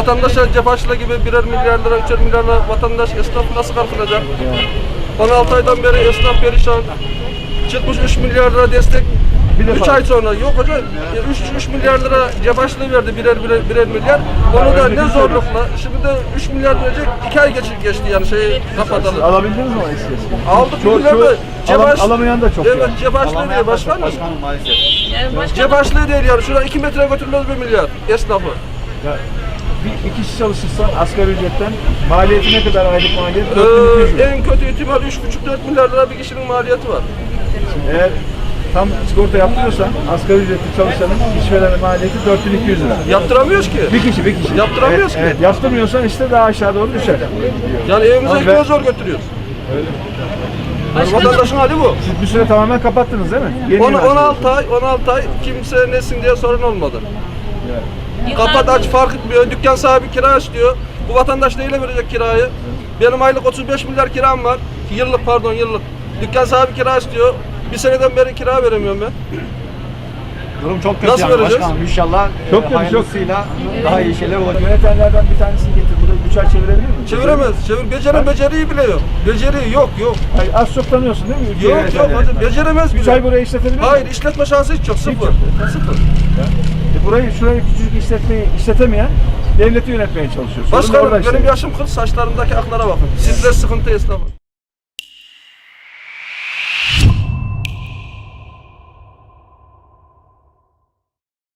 Vatandaşa cefaşla gibi birer milyar lira, üçer milyar lira vatandaş esnaf nasıl kalkınacak? 16 aydan beri esnaf perişan. Çıkmış 3 milyar lira destek. Bir defa- 3 ay sonra yok hocam 3, 3 milyar lira cefaşlığı verdi birer, birer birer milyar. Onu da ne zorlukla şimdi de 3 milyar verecek 2 ay geçir geçti yani şeyi kapatalı. Alabildiniz mi o eski eski? Aldık Çoğu- milyar da cefaş. alam- alamayan da çok Evet yani. cefaşlığı diye başkanım. maalesef. Yani başka Cefaşlığı değil yani şurada 2 metre götürmez bir milyar esnafı. Ya, bir, iki kişi çalışırsan asgari ücretten maliyeti ne kadar aylık maliyet? Ee, 4200 lira. en kötü ihtimal 3,5-4 milyar lira bir kişinin maliyeti var. Eğer tam sigorta yaptırıyorsan asgari ücretli çalışanın işverenin maliyeti 4200 lira. Yaptıramıyoruz ki. Bir kişi bir kişi. Yaptıramıyoruz evet, ki. Evet, yaptırmıyorsan işte daha aşağı doğru düşer. Yani evimize ekmeği ben- zor götürüyoruz. Yani Başkanım- vatandaşın hali bu. Siz bir süre tamamen kapattınız değil mi? Yeni On, yıl 16 ay, 16 ay kimse nesin diye sorun olmadı. Yıllardır- Kapat aç fark etmiyor. Dükkan sahibi kira istiyor. Bu vatandaş neyle verecek kirayı? Benim aylık 35 milyar kiram var. Yıllık pardon yıllık. Dükkan sahibi kira istiyor. Bir seneden beri kira veremiyorum ben. Durum çok kötü Nasıl yani vereceğiz? başkanım. İnşallah Çok e, kötü, çok. hayırlısıyla daha iyi şeyler olacak. Yönetenlerden bir tanesini getir. Burada üç ay çevirebilir mi? Çeviremez. Çevir. Beceri beceriyi bile yok. Beceri yok yok. Hayır, az çok tanıyorsun değil mi? ülke Yok yok yönetenleri? Beceremez Üç bile. ay burayı işletebilir mi? Hayır işletme şansı hiç yok. Sıfır. Sıfır. E burayı, şurayı küçücük işletmeyi işletemeyen devleti yönetmeye çalışıyor. Sorun Başkanım orada işte. benim yaşım 40 saçlarımdaki aklara bakın. Sizde sıkıntı esnafı.